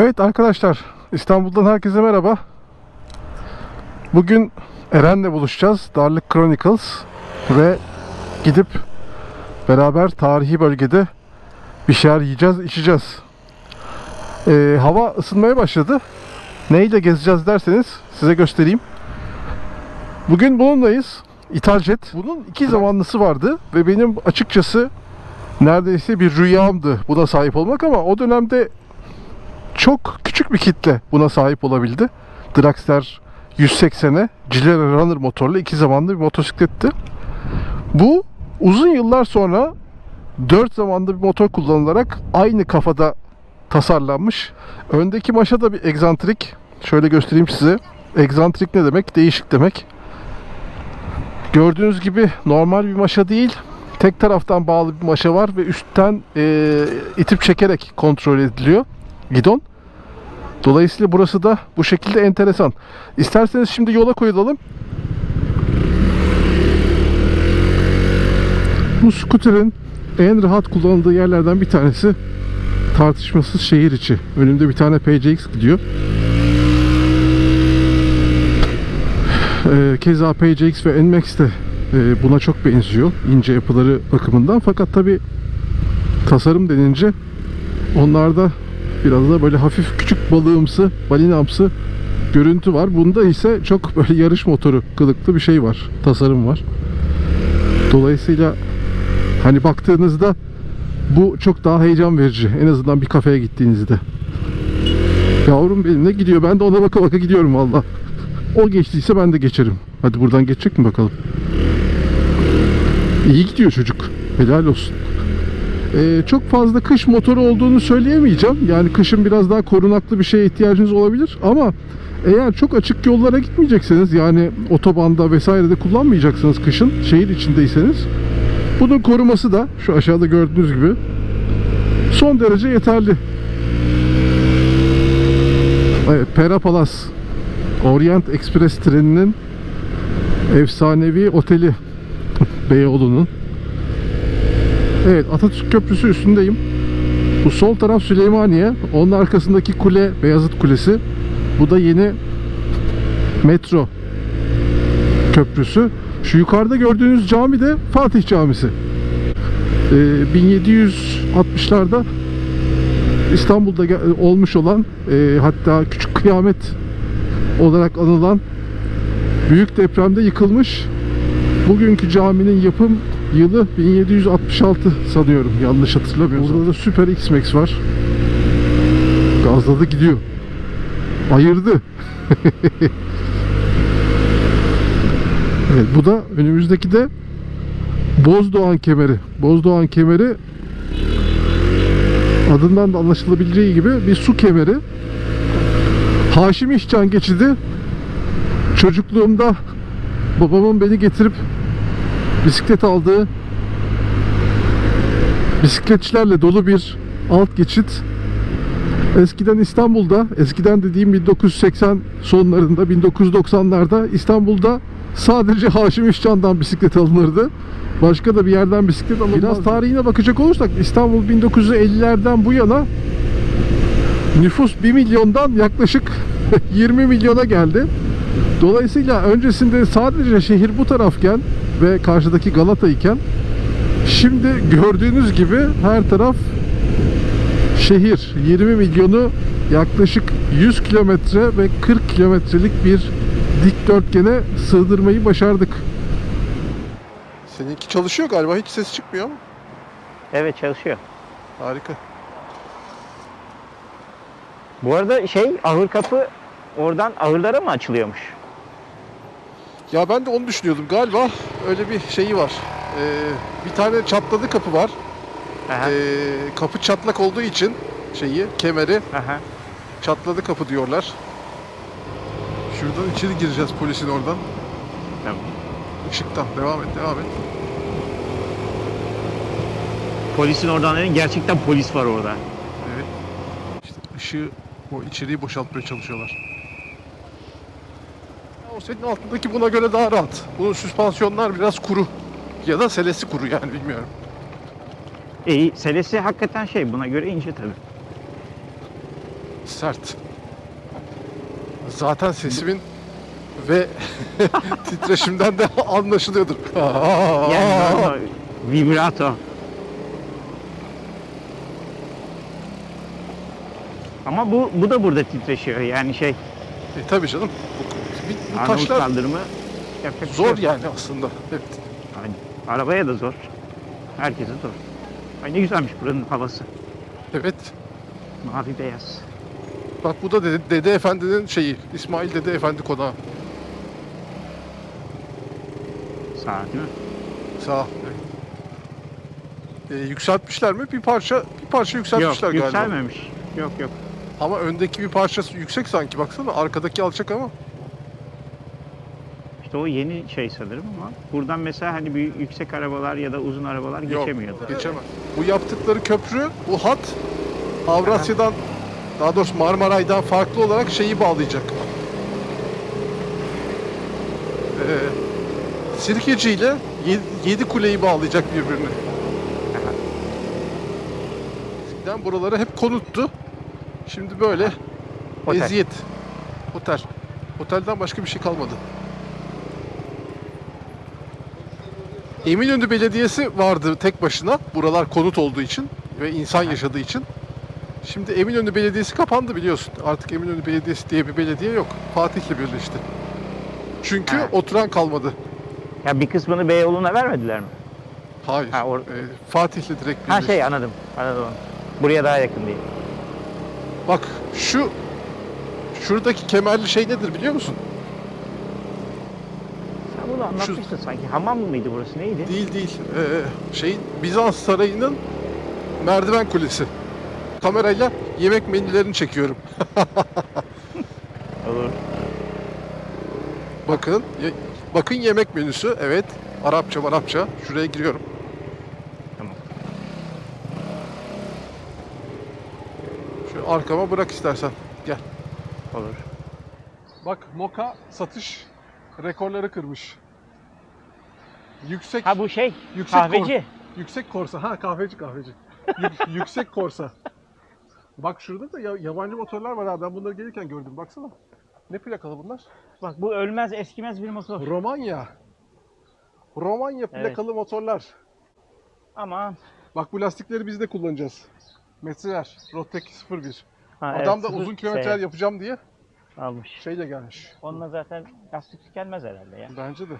Evet arkadaşlar İstanbul'dan herkese merhaba. Bugün Eren'le buluşacağız. Darlık Chronicles ve gidip beraber tarihi bölgede bir şeyler yiyeceğiz, içeceğiz. Ee, hava ısınmaya başladı. Neyle gezeceğiz derseniz size göstereyim. Bugün bununlayız. İtaljet. Bunun iki zamanlısı vardı ve benim açıkçası neredeyse bir rüyamdı buna sahip olmak ama o dönemde çok küçük bir kitle buna sahip olabildi. Dragster 180'e Gilera Runner motorlu iki zamanlı bir motosikletti. Bu uzun yıllar sonra 4 zamanlı bir motor kullanılarak aynı kafada tasarlanmış. Öndeki maşa da bir egzantrik. Şöyle göstereyim size. Egzantrik ne demek? Değişik demek. Gördüğünüz gibi normal bir maşa değil. Tek taraftan bağlı bir maşa var ve üstten eee, itip çekerek kontrol ediliyor gidon. Dolayısıyla burası da bu şekilde enteresan. İsterseniz şimdi yola koyulalım. Bu skuterin en rahat kullanıldığı yerlerden bir tanesi tartışmasız şehir içi. Önümde bir tane PCX gidiyor. Ee, keza PCX ve NMAX de e, buna çok benziyor ince yapıları bakımından. Fakat tabi tasarım denince onlarda biraz da böyle hafif küçük balığımsı, balinamsı görüntü var. Bunda ise çok böyle yarış motoru kılıklı bir şey var. Tasarım var. Dolayısıyla hani baktığınızda bu çok daha heyecan verici. En azından bir kafeye gittiğinizde. Yavrum benim ne gidiyor? Ben de ona baka baka gidiyorum valla. O geçtiyse ben de geçerim. Hadi buradan geçecek mi bakalım? İyi gidiyor çocuk. Helal olsun. Ee, çok fazla kış motoru olduğunu söyleyemeyeceğim. Yani kışın biraz daha korunaklı bir şeye ihtiyacınız olabilir ama eğer çok açık yollara gitmeyecekseniz yani otobanda vesairede kullanmayacaksınız kışın şehir içindeyseniz bunun koruması da şu aşağıda gördüğünüz gibi son derece yeterli. Evet, Perapalas Orient Express treninin efsanevi oteli Beyoğlu'nun Evet Atatürk Köprüsü üstündeyim. Bu sol taraf Süleymaniye. Onun arkasındaki kule Beyazıt Kulesi. Bu da yeni metro köprüsü. Şu yukarıda gördüğünüz cami de Fatih Camisi. Ee, 1760'larda İstanbul'da olmuş olan e, hatta küçük kıyamet olarak anılan büyük depremde yıkılmış. Bugünkü caminin yapım Yılı 1766 sanıyorum yanlış hatırlamıyorsam. Burada da Super X-Max var. Gazladı gidiyor. Ayırdı. evet bu da önümüzdeki de Bozdoğan kemeri. Bozdoğan kemeri adından da anlaşılabileceği gibi bir su kemeri. Haşim İşcan geçidi çocukluğumda babamın beni getirip bisiklet aldığı bisikletçilerle dolu bir alt geçit. Eskiden İstanbul'da, eskiden dediğim 1980 sonlarında, 1990'larda İstanbul'da sadece Haşim İşcan'dan bisiklet alınırdı. Başka da bir yerden bisiklet alınmazdı. Biraz tarihine bakacak olursak İstanbul 1950'lerden bu yana nüfus 1 milyondan yaklaşık 20 milyona geldi. Dolayısıyla öncesinde sadece şehir bu tarafken ve karşıdaki Galata iken şimdi gördüğünüz gibi her taraf şehir 20 milyonu yaklaşık 100 kilometre ve 40 kilometrelik bir dikdörtgene sığdırmayı başardık. Seninki çalışıyor galiba hiç ses çıkmıyor ama Evet çalışıyor. harika. Bu arada şey ahır kapı oradan ahırlara mı açılıyormuş? Ya ben de onu düşünüyordum galiba öyle bir şeyi var. Ee, bir tane çatladı kapı var. Aha, Ee, kapı çatlak olduğu için şeyi kemeri aha. çatladı kapı diyorlar. Şuradan içeri gireceğiz polisin oradan. Tamam. Işıktan devam et devam et. Polisin oradan dedin gerçekten polis var orada. Evet. İşte ışığı o içeriği boşaltmaya çalışıyorlar. Senin altındaki buna göre daha rahat. Bunun süspansiyonlar biraz kuru. Ya da selesi kuru yani bilmiyorum. İyi selesi hakikaten şey buna göre ince tabii. Sert. Zaten sesimin ve titreşimden de anlaşılıyordur. Yani o vibrato. Ama bu bu da burada titreşiyor. Yani şey E tabii canım. Bu, Arnavut taşlar kaldırımı yapacak bir şey zor yok. yani aslında. Evet. Yani arabaya da zor. Herkese zor. Ay ne güzelmiş buranın havası. Evet. Mavi beyaz. Bak bu da Dede, Dede Efendi'nin şeyi. İsmail Dede Efendi konağı. Sağ değil mi? Sağ. E, yükseltmişler mi? Bir parça bir parça yükseltmişler yok galiba. yükselmemiş. Yok yok. Ama öndeki bir parçası yüksek sanki baksana. Arkadaki alçak ama. İşte o yeni şey sanırım ama buradan mesela hani bir yüksek arabalar ya da uzun arabalar Yok, geçemiyordu. Geçemez. Bu yaptıkları köprü, bu hat Avrasya'dan daha doğrusu Marmaray'dan farklı olarak şeyi bağlayacak. Ee, Sirkeci ile Ye- Yedi Kule'yi bağlayacak birbirine. Eskiden buraları hep konuttu. Şimdi böyle Otel. eziyet. Otel. Otelden başka bir şey kalmadı. Eminönü Belediyesi vardı tek başına. Buralar konut olduğu için ve insan yaşadığı için. Şimdi Eminönü Belediyesi kapandı biliyorsun. Artık Eminönü Belediyesi diye bir belediye yok. Fatih'le birleşti. Çünkü Ha. oturan kalmadı. Ya bir kısmını Beyoğlu'na vermediler mi? Hayır. Ha, or- Ee, Fatih'le direkt birleşti. Ha şey anladım. Anladım. Buraya daha yakın değil. Bak şu şuradaki kemerli şey nedir biliyor musun? Sen bunu anlatmıştın sanki. Hamam mıydı burası neydi? Değil değil. Ee, şeyin Bizans Sarayı'nın merdiven kulesi. Kamerayla yemek menülerini çekiyorum. Olur. Bakın. ye- bakın yemek menüsü. Evet. Arapça Arapça. Şuraya giriyorum. Tamam. Şu arkama bırak istersen. Gel. Olur. Bak Moka satış rekorları kırmış. Yüksek Ha bu şey Yüksek kahveci. yüksek korsa. Ha kahveci kahveci. Yük- yüksek korsa. Bak şurada da ya- yabancı motorlar var abi. Ben bunları gelirken gördüm. Baksana. Ne plakalı bunlar? Bak bu ölmez eskimez bir motor. Romanya. Romanya Evet. plakalı motorlar. Ama Bak bu lastikleri biz de kullanacağız. Metreler. Rotek 01. ha, Adam da uzun kilometreler şey yapacağım diye almış. şeyle gelmiş. Onunla zaten lastik tükenmez herhalde ya. Bence de.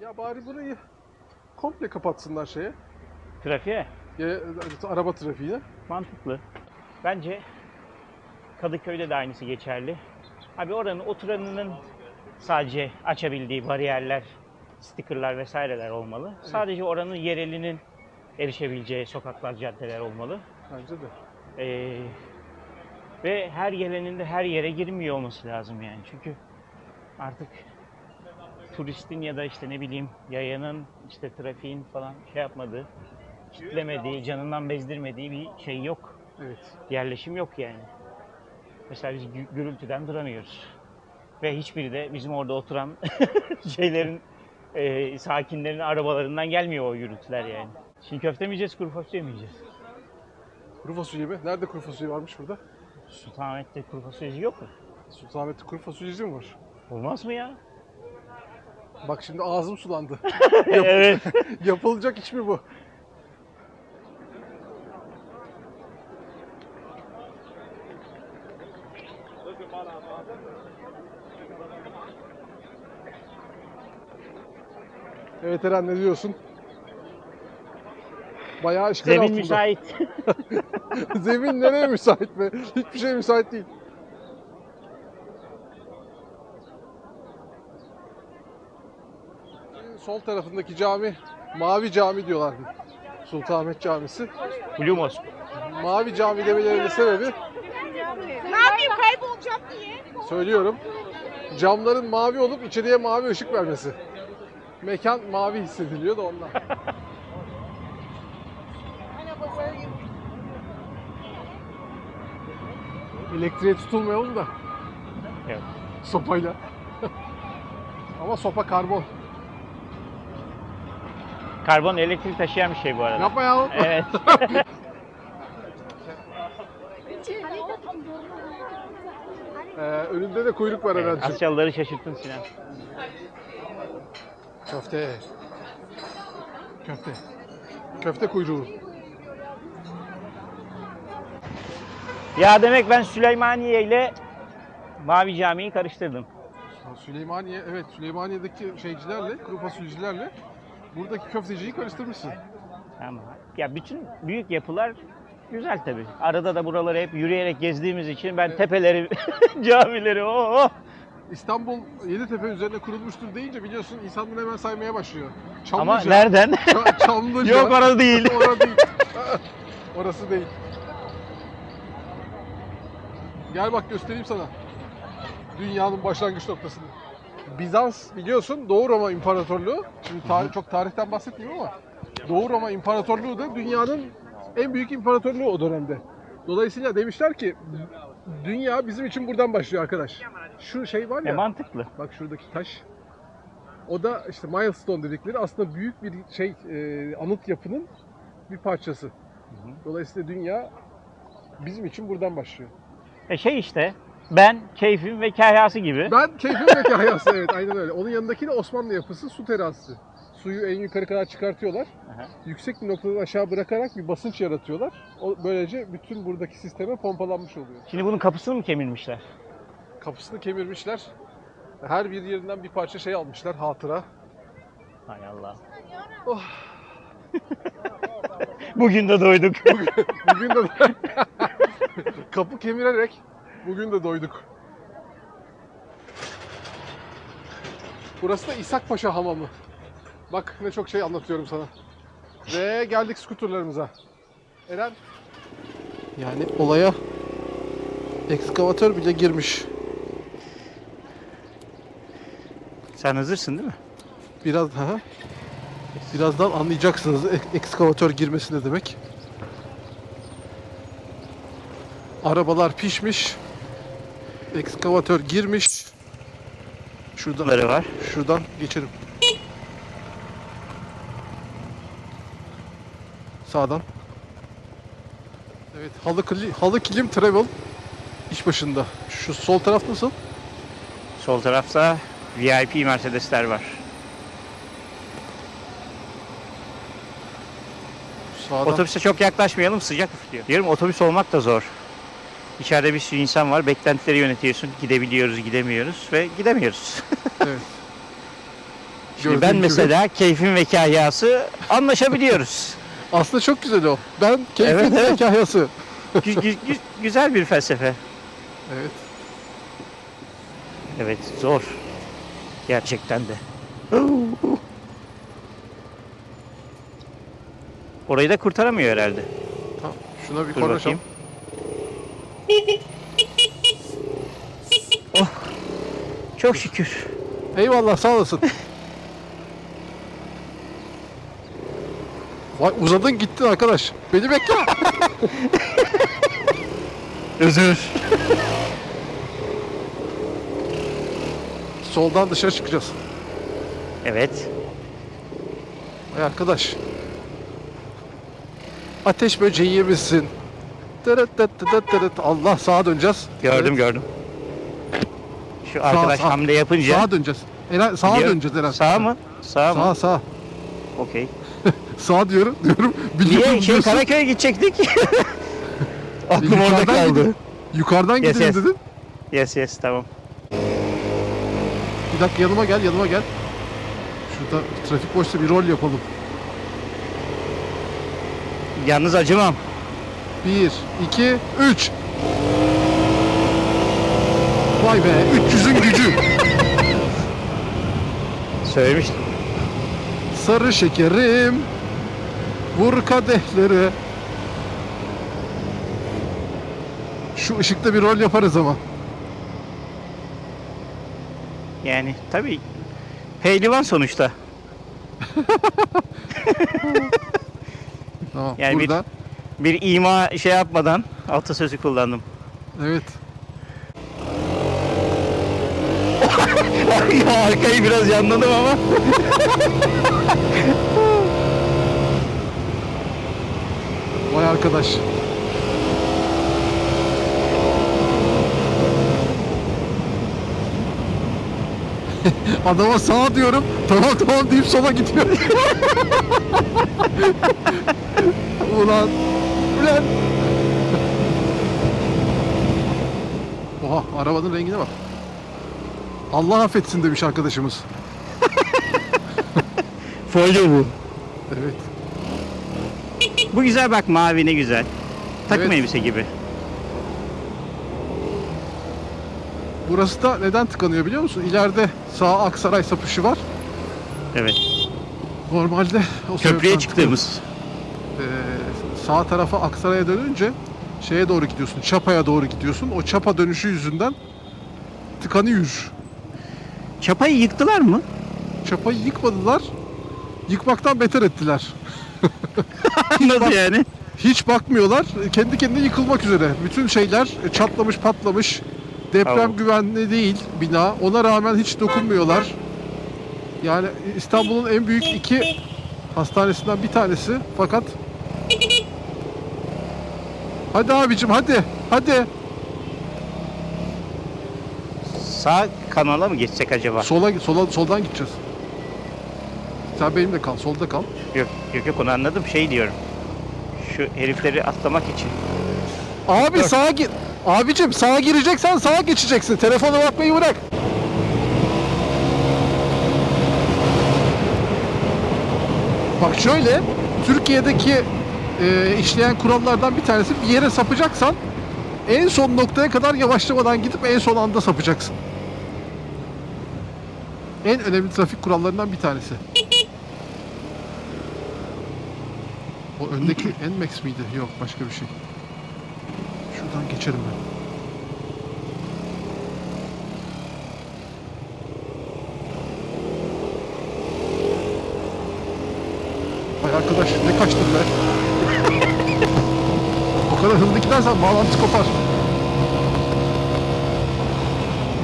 Ya bari burayı komple kapatsınlar şeye. Trafiğe Ya, araba trafiğine. mantıklı. Bence Kadıköy'de de aynısı geçerli. Abi oranın oturanının sadece açabildiği bariyerler, stickerlar vesaireler olmalı. Sadece oranın yerelinin erişebileceği sokaklar, caddeler olmalı. Bence de. Ee, ve her gelenin de her yere girmiyor olması lazım yani. Çünkü artık turistin ya da işte ne bileyim yayanın işte trafiğin falan şey yapmadığı, kitlemediği, canından bezdirmediği bir şey yok. Evet. Yerleşim yok yani. Mesela biz gü- gürültüden duramıyoruz. Ve hiçbiri de bizim orada oturan şeylerin, e, sakinlerin arabalarından gelmiyor o gürültüler yani. Çiğ köfte mi yiyeceğiz, kuru fasulye mi yiyeceğiz? Kuru fasulye mi? Nerede kuru fasulye varmış burada? Sultanahmet'te kuru fasulyeci yok mu? Sultanahmet'te kuru fasulyeci mi var? Olmaz mı ya? Bak şimdi ağzım sulandı. evet. Yapılacak iş mi bu? Evet Eren ne diyorsun? Bayağı işgal Zemin altında. müsait. Zemin nereye müsait be? Hiçbir şey müsait değil. Sol tarafındaki cami Mavi Cami diyorlar. Sultanahmet Camisi. Blue Mosque. Mavi Cami demelerinin sebebi Ne yapayım kaybolacağım diye. söylüyorum. Camların mavi olup içeriye mavi ışık vermesi. Mekan mavi hissediliyor da ondan. Elektriğe tutulmayalım da Evet. sopayla. Ama sopa karbon. Karbon elektrik taşıyan bir şey bu arada. Yapma ya. Evet. Ee, önünde de kuyruk var Eren'cim. Asyalıları şaşırttın Sinan. Köfte. Köfte. Köfte kuyruğu. Ya demek ben Süleymaniye ile Mavi Camii'yi karıştırdım. Süleymaniye, evet Süleymaniye'deki şeycilerle, kuru fasulyencilerle buradaki köfteciyi karıştırmışsın. Ama ya bütün büyük yapılar güzel tabii. Arada da buraları hep yürüyerek gezdiğimiz için ben tepeleri, camileri o oh. İstanbul Yeditepe üzerine kurulmuştur deyince biliyorsun insan bunu hemen saymaya başlıyor. Ama Çamlıca, nereden? Ça- Çamlıca. Yok orası değil. Orası değil. Orası değil. Gel bak göstereyim sana. Dünyanın başlangıç noktasını. Bizans biliyorsun Doğu Roma İmparatorluğu. Şimdi tarih, çok tarihten bahsetmiyorum ama Doğu Roma İmparatorluğu da dünyanın en büyük imparatorluğu o dönemde. Dolayısıyla demişler ki dünya bizim için buradan başlıyor arkadaş. Şu şey var E, ya. mantıklı. Bak şuradaki taş. O da işte milestone dedikleri aslında büyük bir şey e, anıt yapının bir parçası. Dolayısıyla dünya bizim için buradan başlıyor. E şey işte ben keyfim ve kahyası gibi. Ben keyfim ve kahyası evet aynen öyle. Onun yanındaki de Osmanlı yapısı su terazisi. Suyu en yukarı kadar çıkartıyorlar. Aha. Yüksek bir noktadan aşağı bırakarak bir basınç yaratıyorlar. O, böylece bütün buradaki sisteme pompalanmış oluyor. Şimdi bunun kapısını mı kemirmişler? Kapısını kemirmişler. Her bir yerinden bir parça şey almışlar hatıra. Hay Allah. Oh. Bugün de doyduk. Bugün de kapı kemirerek bugün de doyduk. Burası da İshak Paşa Hamamı. Bak ne çok şey anlatıyorum sana. Ve geldik skuterlarımıza. Eren. Yani olaya ekskavatör bile girmiş. Sen hazırsın değil mi? Biraz daha. Birazdan anlayacaksınız ek- ekskavatör girmesi ne demek. Arabalar pişmiş. Ekskavatör girmiş. Şuradan, Bunları var. şuradan geçelim. Sağdan. Evet, halı, kli- halı kilim travel iş başında. Şu sol taraf nasıl? Sol tarafta VIP Mercedesler var. Sağdan. Otobüse çok yaklaşmayalım sıcak üflüyor. Diyorum otobüs olmak da zor. İçeride bir sürü insan var. Beklentileri yönetiyorsun. Gidebiliyoruz, gidemiyoruz ve gidemiyoruz. Evet. Şimdi ben gibi. mesela keyfim ve kahyası anlaşabiliyoruz. Aslında çok güzel o. Ben keyfin Evet, evet. Gü- gü- gü- güzel bir felsefe. Evet. Evet zor. Gerçekten de. Orayı da kurtaramıyor herhalde. Tamam. Şuna bir Dur konuşalım. bakayım. Oh. Çok şükür. Eyvallah sağ olasın. Vay uzadın gittin arkadaş. Beni bekle. Özür. Soldan dışarı çıkacağız. Evet. Vay arkadaş. Ateş böceği misin? Tırıt tırıt tırıt tırıt. Allah sağa döneceğiz. Gördüm gördüm. Şu arkadaş sağ. hamle yapınca. Sağa döneceğiz. Eren, sağa Biliyorum. döneceğiz Eren. Sağ mı? Sağ mı? Sağa sağa. Okey. Sağ diyorum. Diyorum. Biliyorum Niye şey diyorsun. Karaköy'e gidecektik? Aklım orada Yukarıdan kaldı. gidin. Yukarıdan Yes, gidelim yes. dedin. Yes yes tamam. Bir dakika yanıma gel, yanıma gel. Şurada trafik boşsa bir rol yapalım. Yalnız acımam. 1, 2, 3. Vay be, 300'ün gücü. Söylemiştim. Sarı şekerim. Vur kadehleri. Şu ışıkta bir rol yaparız ama. Yani tabii pehlivan sonuçta. Tamam. Yani bir- burada. Bir ima şey yapmadan atasözü kullandım. Evet. ya arkayı biraz yanladım ama. Vay arkadaş. Adama sağa diyorum. Tamam tamam deyip sola gidiyor. ulan. Ulan. Oha arabanın rengine bak. Allah affetsin demiş arkadaşımız. Folyo bu. Evet. Bu güzel bak mavi ne güzel. Takım Evet. elbise gibi. Burası da neden tıkanıyor biliyor musun? İleride sağ Aksaray sapışı var. Evet. Normalde o Köprüye sebepten çıktığımız. Ee, sağ tarafa Aksaray'a dönünce şeye doğru gidiyorsun. Çapa'ya doğru gidiyorsun. O Çapa dönüşü yüzünden tıkanıyor. Çapayı yıktılar mı? Çapayı yıkmadılar. Yıkmaktan beter ettiler. Nasıl yani? Hiç bakmıyorlar. Kendi kendine yıkılmak üzere. Bütün şeyler çatlamış patlamış. Deprem Tamam. güvenli değil bina. Ona rağmen hiç dokunmuyorlar. Yani İstanbul'un en büyük iki hastanesinden bir tanesi. Fakat Hadi abicim hadi. Hadi. Sağ kanala mı geçsek acaba? Sola sola soldan gideceğiz. Sen benimle kal. Solda kal. Yok yok yok onu anladım şey diyorum. Şu herifleri atlamak için. Abi Dur. sağa gir. Abicim sağa gireceksen sağa geçeceksin. Telefona bakmayı bırak. Bak şöyle, Türkiye'deki e, işleyen kurallardan bir tanesi bir yere sapacaksan en son noktaya kadar yavaşlamadan gidip en son anda sapacaksın. En önemli trafik kurallarından bir tanesi. O öndeki Nmax miydi? Yok başka bir şey. Şuradan geçerim ben. Vay arkadaş ne kaçtın be? Kadar hızlı gidersen bağlantı kopar.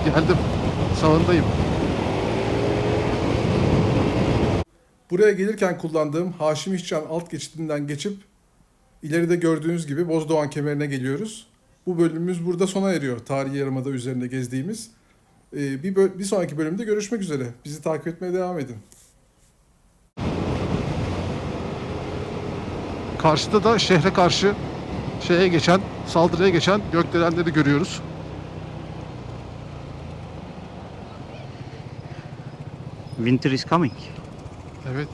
Geldim. Sağındayım. Buraya gelirken kullandığım Haşim İşcan alt geçidinden geçip ileride gördüğünüz gibi Bozdoğan kemerine geliyoruz. Bu bölümümüz burada sona eriyor. Tarihi Yarımada üzerinde gezdiğimiz. Ee, bir, bir sonraki bölümde görüşmek üzere. Bizi takip etmeye devam edin. Karşıda da şehre karşı şeye geçen, saldırıya geçen gökdelenleri görüyoruz. Winter is coming. Evet.